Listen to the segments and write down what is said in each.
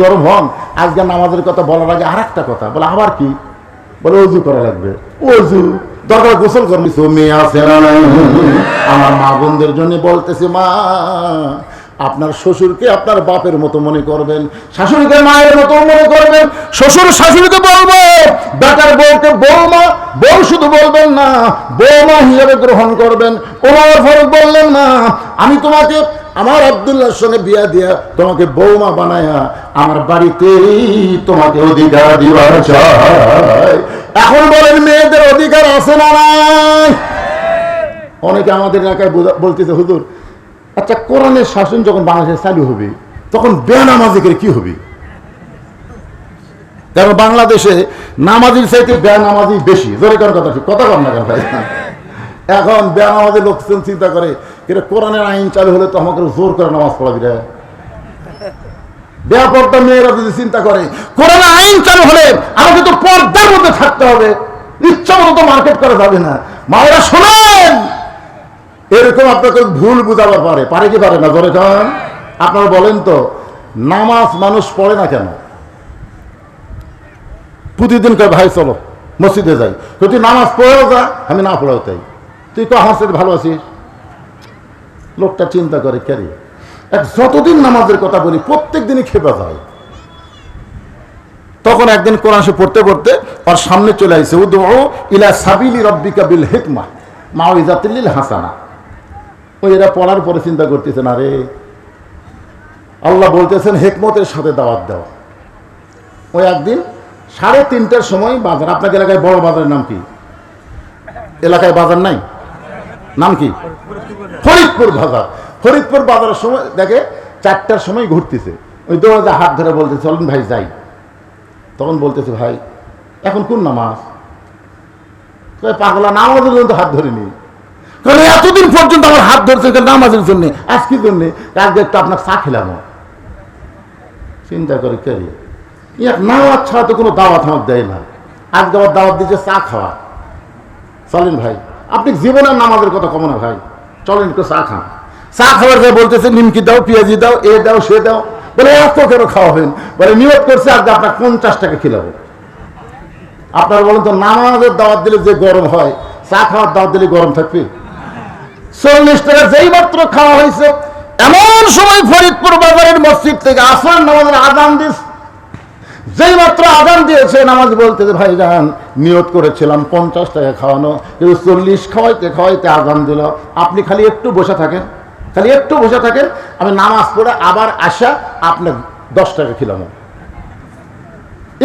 গরম হন, আজকে নামাজের কথা বলার আগে আর একটা কথা, বলে আবার কি? বলে অজু করা লাগবে। অজু, দরকার গোসল করবি আমার মা বোনদের জন্য বলতেছি, মা, আপনার শ্বশুরকে আপনার বাপের মতো মনে করবেন, শাশুড়িকে মায়ের মতো মনে করবেন, শ্বশুর শাশুড়িকে বলব, বেটার বউকে বৌমা, বউ শুধু বলবেন না, বৌমা হিসাবে গ্রহণ করবেন, ওমর ফরক বললেন না আমি তোমাকে আমার আব্দুল্লাহর সঙ্গে বিয়া দিয়া তোমাকে বৌমা বানায়া আমার বাড়িতেই তোমাকে অধিকার দিবার চাই। এখন বলেন মেয়েদের অধিকার আছে না নাই? অনেকে আমাদের এলাকায় বলতেছে, হুজুর আচ্ছা কোরআনের শাসন যখন বাংলাদেশে চালু হবে, তখন বেনামাজিকের কি হবে? কারণ বাংলাদেশে নামাজির চাইতে বেনামাজি বেশি। জোরে কারণ কথা ঠিক কথা কর না কেন ভাই। এখন বেনামাজি লোকজন চিন্তা করে কিন্তু কোরআনের আইন চালু হলে তো আমাকে জোর করে নামাজ পড়াবি রে। ব্যাপারটা মেয়েরা যদি চিন্তা করে কোরআন আইন চালু হলে আমাকে তো পর্দার মধ্যে থাকতে হবে ইচ্ছা মতো তো মার্কেট করা যাবে না। মায়েরা শোনেন! এরকম আপনাকে ভুল বুঝাবার পারে। পারে কি পারে না? ধরে খান আপনারা বলেন তো, নামাজ মানুষ পড়ে না কেন? প্রতিদিন কয়, ভাই, চলো, মসজিদে যাই। তুই নামাজ পড়েও যা, আমি না পড়েও তাই। তুই তো আমার সাথে ভালো আছিস? লোকটা চিন্তা করে ক্যারি এক যতদিন নামাজের কথা বলি, প্রত্যেক দিনই খেপে যায় তখন একদিন কোরআন শরীফ পড়তে পড়তে ওর সামনে চলে আসছে উদু ইলা সাবিলি রব্বিকা বিল হিকমা মাউইজাতিল হাসানা। ওই এরা পড়ার পরে চিন্তা করতেছেন আরে আল্লাহ বলতেছেন, হেকমতের সাথে দাওয়াত দেওয়া ওই একদিন সাড়ে তিনটার সময় বাজার, আপনাদের এলাকায় বড় বাজারের নাম কি? এলাকায় বাজার নাই? নাম কি? ফরিদপুর বাজার। ফরিদপুর বাজারের সময়, দেখে চারটার সময় ঘুরতেছে। ওই দৌড়াতে হাত ধরে বলতে চলুন ভাই, যাই। তখন বলতেছে, ভাই, এখন কোন নামাজ? পাগলা, নামাজের জন্য হাত ধরিনি। কারণ এতদিন পর্যন্ত আমার হাত ধরছে নামাজের জন্য? আজকে জন্য? আজকে একটু আপনার চা খেলাম। চিন্তা করে কে এক নামাজ ছাড়া তো কোনো দাওয়াত আমাকে দেয় না। আজকে আবার দাওয়াত দিচ্ছে চা খাওয়া। চলেন ভাই। আপনি জীবনের নামাজের কথা কমো না ভাই। চলেন একটু চা খান। চা খাওয়ার যে বলতেছে, নিমকি দাও, পেঁয়াজি দাও, এ দাও, সে দাও। বলে, এত কেন খাওয়াবেন বলে নিয়োগ করছে আজকে আপনার পঞ্চাশ টাকা খিলাবো। আপনার বলেন তো, নামাজের দাওয়াত দিলে যে গরম হয়, চা খাওয়ার দাওয়াত দিলে গরম থাকবে? চল্লিশ টাকা যেই মাত্র খাওয়া হয়েছে, এমন সময় ফরিদপুর বাজারের মসজিদ থেকে আসর নামাজের আদান দিস যেই মাত্র আদান দিয়েছে নামাজ বলতে ভাই যান নিয়ত করেছিলাম, পঞ্চাশ টাকা খাওয়ানো কিন্তু চল্লিশ খাওয়াইতে খাওয়াইতে আদান দিল। আপনি খালি একটু বসে থাকেন, খালি একটু বসে থাকেন, আমি নামাজ পড়ে আবার আসা আপনার দশ টাকা খিলাম।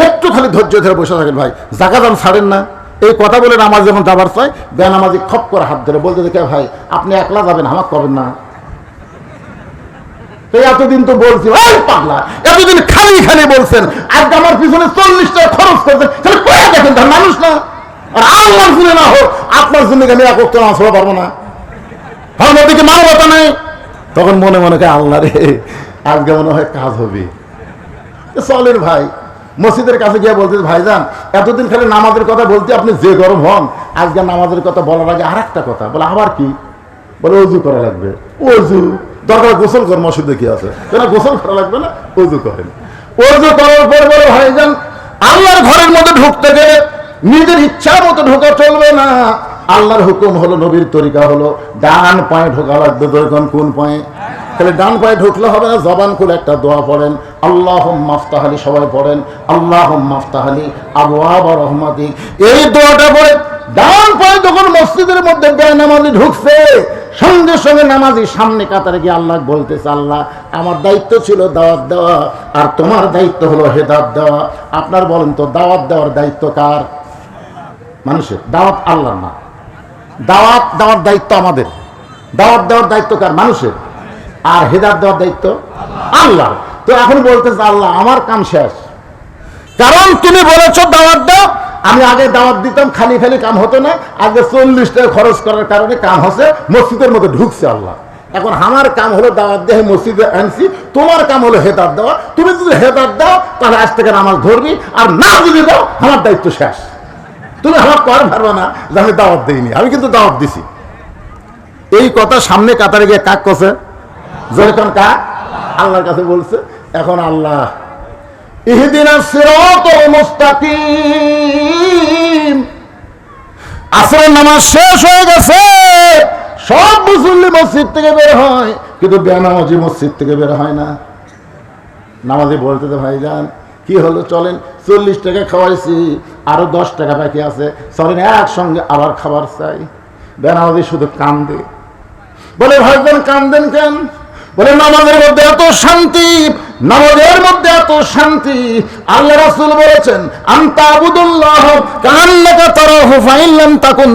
একটু খালি ধৈর্য ধরে বসে থাকেন, ভাই জায়গা দাম ছাড়েন না। এই কথা বলে নামাজ যখন যাবার চাই বেনামাজি খপ করে হাত ধরে বলতে দেখে ভাই, আপনি একলা যাবেন আমার করবেন না? এতদিন তো বলছি পাগলা, এতদিন খালি খালি বলছেন, আজকে আমার পিছনে চল্লিশ টাকা খরচ করছেন, তাহলে কোথায় দেখেন তার মানুষ না। আর আমার জন্য না হোক, আপনার জন্য আমি এক নামাজ পড়া পারব না? আমার দিকে মানবতা নেই। তখন মনে মনে করে আল্লাহ রে, আজকে মনে হয় কাজ হবে। তো চলেন ভাই, মসজিদের কাছে গিয়ে বলতে ভাইজান, এতদিন খালি নামাজের কথা বলতে আপনি যে গরম হন, আজকে নামাজের কথা বলার আগে আর একটা কথা, বলে আবার কি? বলে অজু করা লাগবে। অজু? দরকার গোসল কর, মসজিদে কি আছে। কেন গোসল করা লাগবে না? অজু করেন। অজু করার পর বলে ভাইজান আল্লাহর ঘরের মধ্যে ঢুকতে গেলে নিজের ইচ্ছা মতো ঢোকা চলবে না। আল্লাহর হুকুম হলো, নবীর তরিকা হলো, ডান পায়ে ঢোকা লাগবে দরকার কোন পায়ে। তাহলে ডান পায়ে ঢুকলে হবে না, জবান খুলে একটা দোয়া পড়েন। আল্লাহ মাফতাহালি সবাই পড়েন। আল্লাহ মাফতাহালি আবু আবা রহমাদি এই দোয়াটা পড়ে ডান পায়ে যখন মসজিদের মধ্যে নামাজি ঢুকছে সঙ্গে সঙ্গে নামাজি সামনে কাতারে গিয়ে আল্লাহ বলতেছে, আল্লাহ, আমার দায়িত্ব ছিল দাওয়াত দেওয়া, আর তোমার দায়িত্ব হলো হেদাত দেওয়া। আপনার বলেন তো, দাওয়াত দেওয়ার দায়িত্ব কার? মানুষের, দাওয়াত আল্লাহ না। দাওয়াত দেওয়ার দায়িত্ব আমাদের। দাওয়াত দেওয়ার দায়িত্ব কার? মানুষের। আর হেদাত দেওয়ার দায়িত্ব আল্লাহ তো এখন বলতেছে, আল্লাহ, আমার কাম শেষ। কারণ তুমি বলেছ দাওয়াত দাও আমি আগে দাওয়াত দিতাম, খালি খালি কাম হতো না। আগে চল্লিশ টাকা খরচ করার কারণে কাম হচ্ছে, মসজিদের মধ্যে ঢুকছে আল্লাহ। এখন আমার কাম হলো দাওয়াত দিয়ে মসজিদে আনছি, তোমার কাম হলো হেদাত দেওয়া। তুমি যদি হেদাত দাও, তাহলে আজ থেকে নামাজ ধরবি, আর না যদি দাও, আমার দায়িত্ব শেষ। তুমি আমার কর পারবে না যে আমি দাওয়াত দিইনি, আমি কিন্তু দাওয়াত দিছি। এই কথা সামনে কাতারে গিয়ে কাক কছে? যেরকম কাক? আল্লাহর কাছে বলছে, এখন আল্লাহ ইহদিনা শেষ হয়ে গেছে। সব মসজিদ থেকে বের হয়, কিন্তু মসজিদ থেকে বের হয় না। নামাজি বলতে তো ভাই যান কি হলো চলেন, চল্লিশ টাকা খাওয়াইছি, আরও দশ টাকা বাকি আছে। চলেন একসঙ্গে আবার খাবার চাই। বেনামাজি শুধু কান্দে। বলে, ভাইজান কান্দেন কেন? নামাজের মধ্যে এত শান্তি, নামাজের মধ্যে এত শান্তি। আল্লাহ রাসূল বলেছেন, আনতা আবুদুল্লাহ কান্নাকা তাকুন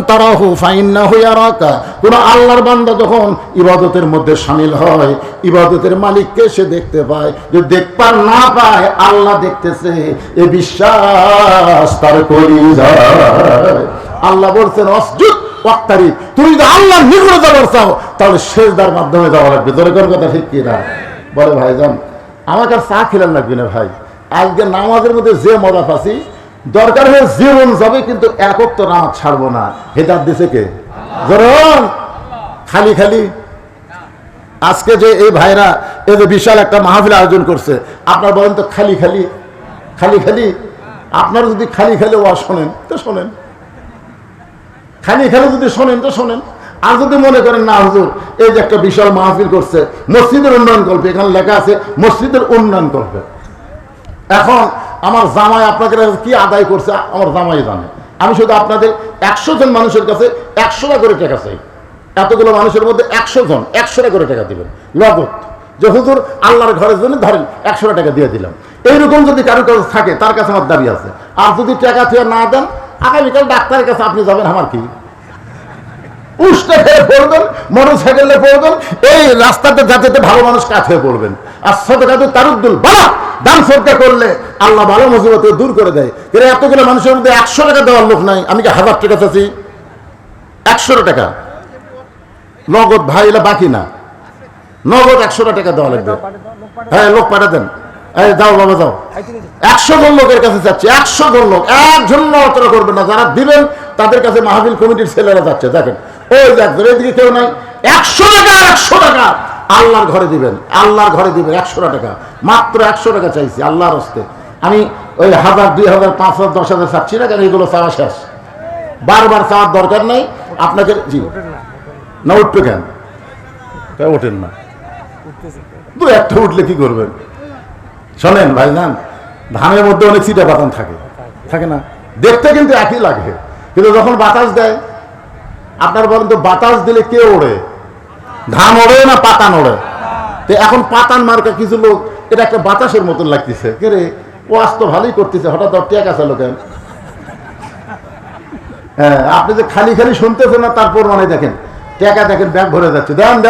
ইয়ারাকা। কোন আল্লাহর বান্দা যখন ইবাদতের মধ্যে সামিল হয়, ইবাদতের মালিককে সে দেখতে পায়। যে দেখবার না পায়, আল্লাহ দেখতেছে, এ বিশ্বাস তার করি যায় আল্লাহ বলছেন অসজুদ ওয়াক্তারি, তুমি যদি আল্লাহ নিকটে যাবার চাও, তাহলে শেষদার মাধ্যমে যাওয়া লাগবে। তোর কোন কথা ঠিক কিনা? বলে, ভাই যান আমাকে আর চা খেলেন লাগবে না, ভাই। আজকে নামাজের মধ্যে যে মজা পাচ্ছি, দরকার হয়ে জীবন যাবে, কিন্তু একক তো নামাজ ছাড়বো না। হেদার দিছে কে? জরুন খালি খালি। আজকে যে এই ভাইরা, এই যে বিশাল একটা মাহফিল আয়োজন করছে, আপনার বলেন তো খালি খালি খালি খালি। আপনারা যদি খালি খালি ওয়া শোনেন, তো শোনেন। খালি খালি যদি শোনেন তো শোনেন। আর যদি মনে করেন, না, হুজুর, এই যে একটা বিশাল মাহফিল করছে, মসজিদের উন্নয়ন কল্পে এখানে লেখা আছে, মসজিদের উন্নয়ন কল্পে এখন আমার জামাই আপনাদের কি আদায় করছে, আমার জামাই জানে। আমি শুধু আপনাদের একশো জন মানুষের কাছে একশো টাকা করে টাকা চাই। এতগুলো মানুষের মধ্যে একশো জন, একশো টাকা করে টাকা দিবেন। লগত। যে, হুজুর, আল্লাহর ঘরের জন্য ধরেন, একশো টাকা দিয়ে দিলাম। এইরকম যদি কারও কাছে থাকে, তার কাছে আমার দাবি আছে। আর যদি টাকা থেকে না দেন আগামীকাল ডাক্তারের কাছে আপনি যাবেন, আমার কি? খেয়ে পড়বেন মোটর সাইকেলে পড়বেন, এই রাস্তাতে যাতে ভালো মানুষ কাজ হয়ে পড়বেন। আর তারুদ্দুল করলে আল্লাহ ভালো দূর করে দেয়। এর এতগুলো মানুষের মধ্যে একশো টাকা দেওয়ার লোক নাই, আমি কি হাজার টাকা চাচ্ছি? একশো টাকা। নগদ ভাই বাকি না। নগদ একশো টাকা দেওয়া লাগবে। হ্যাঁ লোক পাঠাতেন। যাও বাবা যাও। একশো জন লোকের কাছে যাচ্ছে একশো জন লোক। একজন নড়াচড়া করবে না যারা দিবেন তাদের কাছে মাহফিল কমিটির ছেলেরা যাচ্ছে দেখেন। ওই দেখ এদিকে কেউ নাই। একশো টাকা একশো টাকা। আল্লাহর ঘরে দিবেন আল্লাহর ঘরে দিবেন একশো টাকা। মাত্র একশো টাকা চাইছি আল্লাহর হস্তে। আমি ওই হাজার দুই হাজার পাঁচ হাজার দশ হাজার চাচ্ছি না কেন? এগুলো চাওয়া শেষ। বারবার চাওয়ার দরকার নেই। আপনাকে জি। না উঠবে কেন? তা ওঠেন না। দু একটা উঠলে কি করবেন? শোনেন ভাইজান, ধানের মধ্যে অনেক চিটা বাতান থাকে থাকে না? দেখতে কিন্তু একই লাগে, কিন্তু যখন বাতাস দেয়, আপনার বলেন তো বাতাস দিলে কে ওড়ে? ধান ওড়ে না পাতান ওড়ে? তো এখন পাতান মার্কা কিছু লোক, এটা একটা বাতাসের মতন লাগতেছে। কে রে? ও আজ তো ভালোই করতেছে, হঠাৎ টেক আছে লোকের হ্যাঁ আপনি যে খালি খালি শুনতেছেন না, তারপর মানে দেখেন, টাকা দেখেন, ব্যাগ ভরে যাচ্ছে। দেন দেন